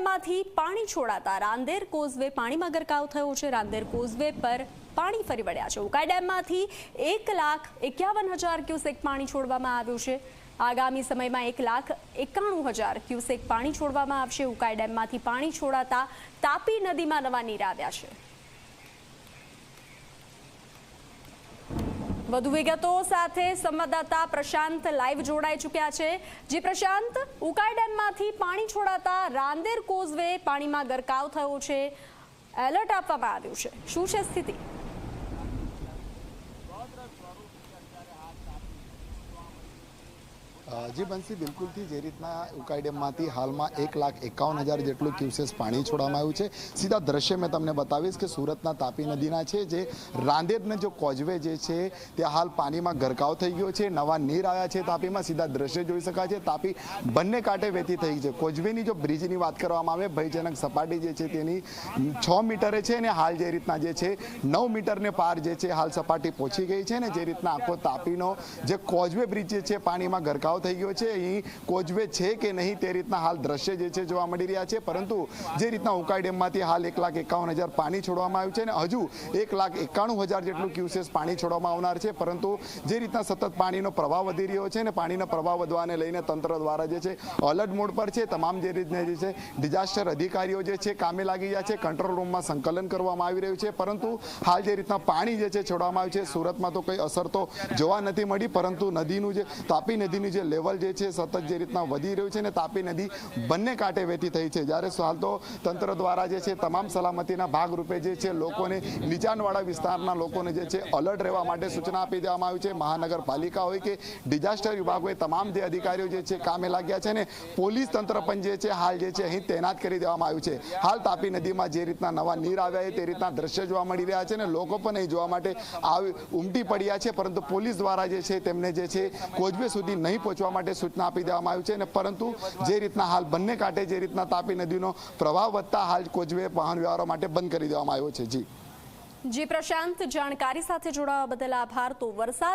ડેમમાંથી પાણી છોડાતા રાંદેર કોઝવે પાણીમાં ગરકાવ થયો છે. રાંદેર કોઝવે પર પાણી ફરી વળ્યા છે. ઉકાઈ ડેમમાંથી એક લાખ એકાવન હજાર ક્યુસેક પાણી છોડવામાં આવ્યું છે. આગામી સમયમાં એક લાખ એકાણું હજાર ક્યુસેક પાણી છોડવામાં આવશે. ઉકાઈ ડેમમાંથી પાણી છોડાતા તાપી નદીમાં નવા નીર આવ્યા છે. વધુ વિગતો સાથે સંવાદદાતા પ્રશાંત લાઈવ જોડાઈ ચૂક્યા છે. જે પ્રશાંત, ઉકાઈ ડેમમાંથી પાણી છોડાતા રાંદેર કોઝવે પાણીમાં ગરકાવ થયો છે. એલર્ટ આપવામાં આવ્યું છે. શું છે સ્થિતિ? જી બંસી, બિલકુલથી જે રીતના ઉકાઈ ડેમમાંથી હાલમાં એક લાખ એકાવન હજાર જેટલું ક્યુસેસ પાણી છોડવામાં આવ્યું છે. સીધા દ્રશ્ય મેં તમને બતાવીશ કે સુરતના તાપી નદીના છે, જે રાંદેરને જો કોઝવે જે છે તે હાલ પાણીમાં ગરકાવ થઈ ગયો છે. નવા નીર આવ્યા છે તાપીમાં, સીધા દ્રશ્ય જોઈ શકાય છે. તાપી બંને કાંઠે વેતી થઈ છે. કોઝવેની જો બ્રિજની વાત કરવામાં આવે, ભયજનક સપાટી જે છે તેની છ મીટરે છે ને હાલ જે રીતના જે છે, નવ મીટરને પાર જે છે, હાલ સપાટી પહોંચી ગઈ છે ને જે રીતના આખો તાપીનો જે કોઝવે બ્રિજ જે છે, પાણીમાં ગરકાવ થઈ ગયો છે. અહીં કોઝવે છે કે નહીં તે રીતના હાલ દ્રશ્ય જે છે જોવા મળી રહ્યા છે. પરંતુ જે રીતના ઉકાઈ ડેમમાંથી હાલ એક લાખ એકાવન હજાર પાણી છોડવામાં આવ્યું છે અને હજુ એક લાખ એકાણું હજાર જેટલું ક્યુસેસ પાણી છોડવામાં આવનાર છે. પરંતુ જે રીતના સતત પાણીનો પ્રવાહ વધી રહ્યો છે ને પાણીનો પ્રવાહ વધવાને લઈને તંત્ર દ્વારા જે છે અલર્ટ મોડ પર છે. તમામ જે રીતના જે છે ડિઝાસ્ટર અધિકારીઓ જે છે કામે લાગી ગયા છે. કંટ્રોલ રૂમમાં સંકલન કરવામાં આવી રહ્યું છે. પરંતુ હાલ જે રીતના પાણી જે છે છોડવામાં આવ્યું છે, સુરતમાં તો કોઈ અસર તો જોવા નથી મળી. પરંતુ નદીનું જે તાપી નદીનું જે લેવલ જે છે સતત જે રીતના વધી રહ્યું છે ને તાપી નદી બંને કાંઠે વહેતી થઈ છે. જ્યારે હાલ તો તંત્ર દ્વારા જે છે તમામ સલામતીના ભાગરૂપે જે છે લોકોને નીચાણવાળા વિસ્તારના લોકોને જે છે અલર્ટ રહેવા માટે સૂચના આપી દેવામાં આવી છે. મહાનગરપાલિકા હોય કે ડિઝાસ્ટર વિભાગ હોય, તમામ જે અધિકારીઓ જે છે કામે લાગ્યા છે ને પોલીસ તંત્ર પણ જે છે હાલ જે છે અહીં તૈનાત કરી દેવામાં આવ્યું છે. હાલ તાપી નદીમાં જે રીતના નવા નીર આવ્યા છે તે રીતના દ્રશ્ય જોવા મળી રહ્યા છે અને લોકો પણ અહીં જોવા માટે આવી ઉમટી પડ્યા છે. પરંતુ પોલીસ દ્વારા જે છે તેમને જે છે કોજબે સુધી નહીં પહોંચવા માટે સૂચના આપી દેવામાં આવી છે અને પરંતુ જે રીતના હાલ બંને કાંઠે જે રીતના તાપી નદીનો પ્રવાહ વધતા હાલ કોજવે વાહન વ્યવહારો માટે બંધ કરી દેવામાં આવ્યો છે. જી. જી, પ્રશાંત. જાણકારી સાથે જોડાવા બદલ આભાર. તો વરસાદ